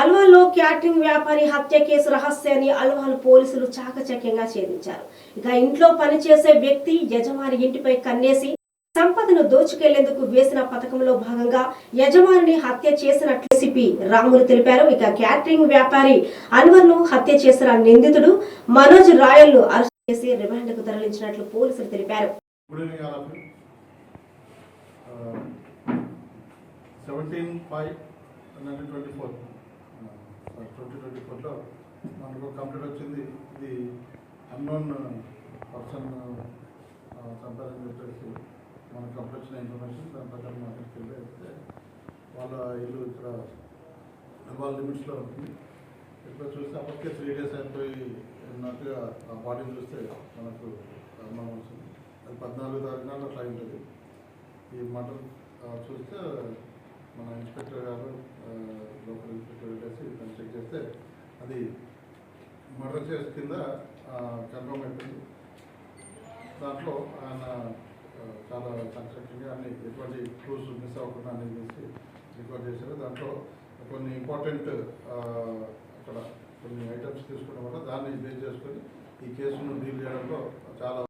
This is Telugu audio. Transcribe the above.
అల్వాల్లో క్యాటరింగ్ వ్యాపారి హత్య కేసు రహస్యాన్ని అల్వాల్ పోలీసులు చాకచక్యంగా ఛేదించారు. ఇక ఇంట్లో పనిచేసే వ్యక్తి యజమాని ఇంటిపై కన్నేసి సంపదను దోచుకెళ్ళేందుకు వేసిన పథకంలో భాగంగా యజమానిని హత్య చేసినట్లు సిపి రాములు తెలిపారు. ఇక క్యాటరింగ్ వ్యాపారి అన్వర్ను హత్య చేసిన నిందితుడు మనోజ్ రాయల్ను అరెస్ట్ చేసి రిమాండ్కు తరలించినట్లు పోలీసులు తెలిపారు. Seventeen five twenty four twenty twenty ఫోర్లో మనకు కంప్లీట్ వచ్చింది. ఇది అన్నోన్ పర్సన్ సంపాదన చెప్పేసి మనకు కంప్లీట్ వచ్చిన ఇన్ఫర్మేషన్ దాని ప్రకారం మార్కెట్కి వెళ్ళి అయితే వాళ్ళ ఇల్లు ఇక్కడ వాళ్ళ లిమిట్స్లో ఉంటుంది. ఇక్కడ చూస్తే అప్పటికే త్రీ డేస్ అయిపోయి ఉన్నట్టుగా ఆ బాడీని చూస్తే మనకు అనుమానం వస్తుంది. అది పద్నాలుగు తారీఖున అట్లా ఉంటుంది. ఈ మటన్ చూస్తే మన ఇన్స్పెక్టర్ గారు లోపల ఇన్స్పెక్టర్ చెక్ చేస్తే అది మర్డర్ చేసి కింద కన్ఫర్మ్ అయిపోయింది దాంట్లో ఆయన చాలా కన్స్ట్రక్టివ్గా అన్ని ఎటువంటి క్లూస్ మిస్ అవ్వకుండా అన్ని చేసి రికార్డ్ చేశారు. దాంట్లో కొన్ని ఇంపార్టెంట్ అక్కడ కొన్ని ఐటమ్స్ తీసుకోవడం వల్ల దాన్ని బేస్ చేసుకొని ఈ కేసును డీల్ చేయడంలో చాలా